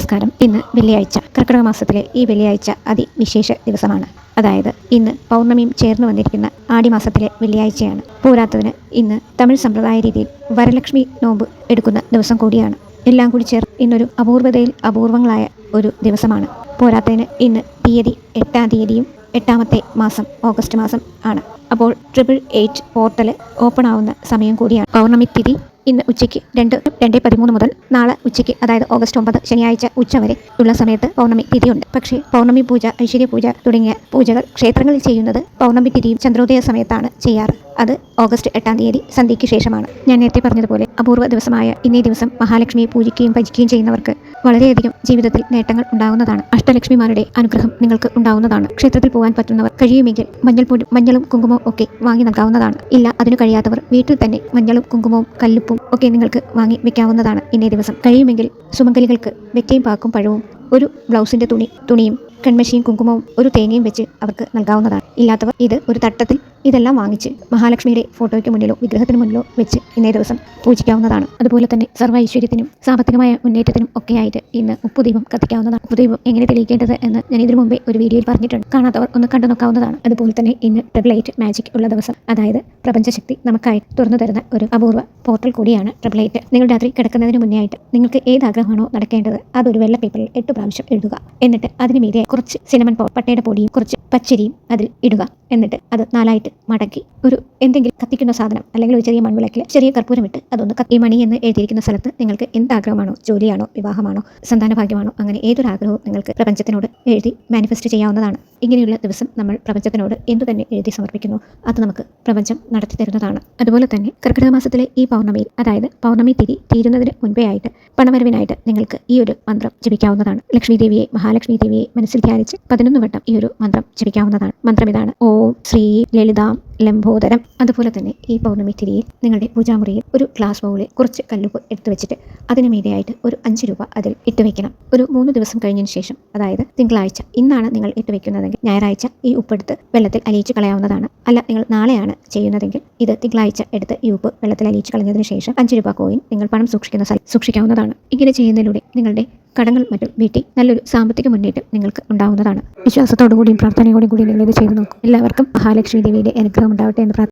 നമസ്കാരം. ഇന്ന് വെള്ളിയാഴ്ച. കർക്കിടക മാസത്തിലെ ഈ വെള്ളിയാഴ്ച അതിവിശേഷ ദിവസമാണ്. അതായത് ഇന്ന് പൗർണമിയും ചേർന്ന് വന്നിരിക്കുന്ന ആടിമാസത്തിലെ വെള്ളിയാഴ്ചയാണ്. പോരാത്തതിന് ഇന്ന് തമിഴ് സമ്പ്രദായ രീതിയിൽ വരലക്ഷ്മി നോമ്പ് എടുക്കുന്ന ദിവസം കൂടിയാണ്. എല്ലാം കൂടി ചേർന്ന് ഇന്നൊരു അപൂർവതയിൽ അപൂർവങ്ങളായ ഒരു ദിവസമാണ്. പോരാത്തതിന് ഇന്ന് തീയതി എട്ടാം തീയതിയും എട്ടാമത്തെ മാസം ഓഗസ്റ്റ് മാസം ആണ്. അപ്പോൾ ട്രിപ്പിൾ എയ്റ്റ് പോർട്ടൽ ഓപ്പൺ ആവുന്ന സമയം കൂടിയാണ്. പൗർണമി തിഥി ഇന്ന് ഉച്ചയ്ക്ക് രണ്ട് രണ്ട് പതിമൂന്ന് മുതൽ നാളെ ഉച്ചയ്ക്ക് അതായത് ഓഗസ്റ്റ് ഒമ്പത് ശനിയാഴ്ച ഉച്ച വരെ ഉള്ള സമയത്ത് പൗർണമി തിഥിയുണ്ട്. പക്ഷേ പൗർണമി പൂജ ഐശ്വര്യ പൂജ തുടങ്ങിയ പൂജകൾ ക്ഷേത്രങ്ങളിൽ ചെയ്യുന്നത് പൗർണമി തിഥിയും ചന്ദ്രോദയ സമയത്താണ് ചെയ്യാറ്. അത് ഓഗസ്റ്റ് എട്ടാം തീയതി സന്ധ്യയ്ക്ക് ശേഷമാണ്. ഞാൻ നേരത്തെ പറഞ്ഞതുപോലെ അപൂർവ ദിവസമായ ഇന്നേ ദിവസം മഹാലക്ഷ്മിയെ പൂജിക്കുകയും ഭജിക്കുകയും ചെയ്യുന്നവർക്ക് വളരെയധികം ജീവിതത്തിൽ നേട്ടങ്ങൾ ഉണ്ടാകുന്നതാണ് അഷ്ടലക്ഷ്മിമാരുടെ അനുഗ്രഹം നിങ്ങൾക്ക് ഉണ്ടാകുന്നതാണ് ക്ഷേത്രത്തിൽ പോകാൻ പറ്റുന്നവർ കഴിയുമെങ്കിൽ മഞ്ഞൾപ്പൊടി മഞ്ഞളും കുങ്കുമവും ഒക്കെ വാങ്ങി നൽകാവുന്നതാണ്. ഇല്ല അതിനു കഴിയാത്തവർ വീട്ടിൽ തന്നെ മഞ്ഞളും കുങ്കുമവും കല്ലുപ്പും ഒക്കെ നിങ്ങൾക്ക് വാങ്ങി വെക്കാവുന്നതാണ് ഇന്നേ ദിവസം. കഴിയുമെങ്കിൽ സുമംഗലികൾക്ക് വെറ്റയും പാക്കും പഴവും ഒരു ബ്ലൗസിന്റെ തുണി തുണിയും കൺമഷിയും കുങ്കുമവും ഒരു തേങ്ങയും വെച്ച് അവർക്ക് നൽകാവുന്നതാണ്. ഇല്ലാത്തവർ ഇത് ഒരു തട്ടത്തിൽ ഇതെല്ലാം വാങ്ങിച്ച് മഹാലക്ഷ്മിയുടെ ഫോട്ടോയ്ക്ക് മുന്നിലോ വിഗ്രഹത്തിന് മുന്നിലോ വെച്ച് ഇന്നേ ദിവസം പൂജിക്കാവുന്നതാണ്. അതുപോലെ തന്നെ സർവ ഐശ്വര്യത്തിനും സാമ്പത്തികമായ മുന്നേറ്റത്തിനും ഒക്കെയായിട്ട് ഇന്ന് ഉപ്പുദീപം കത്തിക്കാവുന്നതാണ്. ഉപ്പുദീപം എങ്ങനെ തെളിയിക്കേണ്ടത് എന്ന് ഞാൻ ഇതിനു മുമ്പേ ഒരു വീഡിയോയിൽ പറഞ്ഞിട്ടുണ്ട്. കാണാത്തവർ ഒന്ന് കണ്ടു നോക്കാവുന്നതാണ്. അതുപോലെ തന്നെ ഇന്ന് ട്രിപ്പിൾ എയ്റ്റ് മാജിക് ഉള്ള ദിവസം അതായത് പ്രപഞ്ചശക്തി നമുക്കായി തുറന്നു തരുന്ന ഒരു അപൂർവ പോർട്ടൽ കൂടിയാണ് ട്രിപ്പിൾ എയ്റ്റ്. നിങ്ങൾ രാത്രി കിടക്കുന്നതിന് മുന്നേ ആയിട്ട് നിങ്ങൾക്ക് ഏത് ആഗ്രഹമാണോ നടക്കേണ്ടത് അതൊരു വെള്ള പേപ്പറിൽ എട്ട് പ്രാവശ്യം എഴുതുക. എന്നിട്ട് അതിന് മീതെ കുറച്ച് സിനമൺ പട്ടയുടെ പൊടിയും കുറച്ച് പച്ചരിയും അതിൽ ഇടുക. എന്നിട്ട് അത് നാലായിട്ട് മടക്കി ഒരു എന്തെങ്കിലും കത്തിക്കുന്ന സാധനം അല്ലെങ്കിൽ ഒരു ചെറിയ മൺവിളക്കിൽ ചെറിയ കർപ്പൂരം ഇട്ട് അതൊന്ന് കത്തി മണി എന്ന് എഴുതിയിരിക്കുന്ന സ്ഥലത്ത് നിങ്ങൾക്ക് എന്ത് ആഗ്രഹമാണോ ജോലിയാണോ? വിവാഹമാണോ? സന്താന ഭാഗ്യമാണോ അങ്ങനെ ഏതൊരു ആഗ്രഹവും നിങ്ങൾക്ക് പ്രപഞ്ചത്തിനോട് എഴുതി മാനിഫെസ്റ്റ് ചെയ്യാവുന്നതാണ്. ഇങ്ങനെയുള്ള ദിവസം നമ്മൾ പ്രപഞ്ചത്തിനോട് എന്തു തന്നെ എഴുതി സമർപ്പിക്കുന്നു അത് നമുക്ക് പ്രപഞ്ചം നടത്തി തരുന്നതാണ്. അതുപോലെ തന്നെ കർക്കിടക മാസത്തിലെ ഈ പൗർണമിയിൽ അതായത് പൗർണമി തിരി തീരുന്നതിന് മുൻപേ ആയിട്ട് പണവരവിനായിട്ട് നിങ്ങൾക്ക് ഈ ഒരു മന്ത്രം ജപിക്കാവുന്നതാണ്. ലക്ഷ്മി ദേവിയെ മഹാലക്ഷ്മി ദേവിയെ മനസ്സിൽ ധ്യാനിച്ച് പതിനൊന്ന് വട്ടം ഈ ഒരു മന്ത്രം ജപിക്കാവുന്നതാണ്. മന്ത്രം ഇതാണ്. ഓം ശ്രീ ലളിതാം ലംബോദരം. അതുപോലെ തന്നെ ഈ പൗർണമി തിരിയിൽ നിങ്ങളുടെ പൂജാമുറിയിൽ ഒരു ഗ്ലാസ് ബൗളിൽ കുറച്ച് കല്ലുപ്പ് എടുത്തു വെച്ചിട്ട് അതിന് മീതെയായിട്ട് ഒരു അഞ്ച് രൂപ അതിൽ ഇട്ട് വെക്കണം. ഒരു മൂന്ന് ദിവസം കഴിഞ്ഞതിന് ശേഷം അതായത് തിങ്കളാഴ്ച ഇന്നാണ് നിങ്ങൾ ഇട്ട് വെക്കുന്നതെങ്കിൽ ഞായറാഴ്ച ഈ ഉപ്പെടുത്ത് വെള്ളത്തിൽ അലിയിച്ച് കളയാവുന്നതാണ്. അല്ല നിങ്ങൾ നാളെയാണ് ചെയ്യുന്നതെങ്കിൽ ഇത് തിങ്കളാഴ്ച എടുത്ത് ഈ ഉപ്പ് വെള്ളത്തിൽ അലിയിച്ച് കളഞ്ഞതിന് ശേഷം അഞ്ച് രൂപ കോയിൻ നിങ്ങൾ പണം സൂക്ഷിക്കുന്ന സൂക്ഷിക്കാവുന്നതാണ്. ഇങ്ങനെ ചെയ്യുന്നതിലൂടെ നിങ്ങളുടെ കടങ്ങൾ മറ്റും വീട്ടി നല്ലൊരു സാമ്പത്തിക മുന്നേറ്റം നിങ്ങൾക്ക് ഉണ്ടാവുന്നതാണ്. വിശ്വാസത്തോടു കൂടിയും പ്രാർത്ഥനയോടും കൂടി നിങ്ങൾ ഇത് ചെയ്തു നോക്കും. എല്ലാവർക്കും മഹാലക്ഷ്മി ദേവിയുടെ അനുഗ്രഹം ഉണ്ടാവട്ടെ എന്ന് പ്രാർത്ഥിക്കുന്നു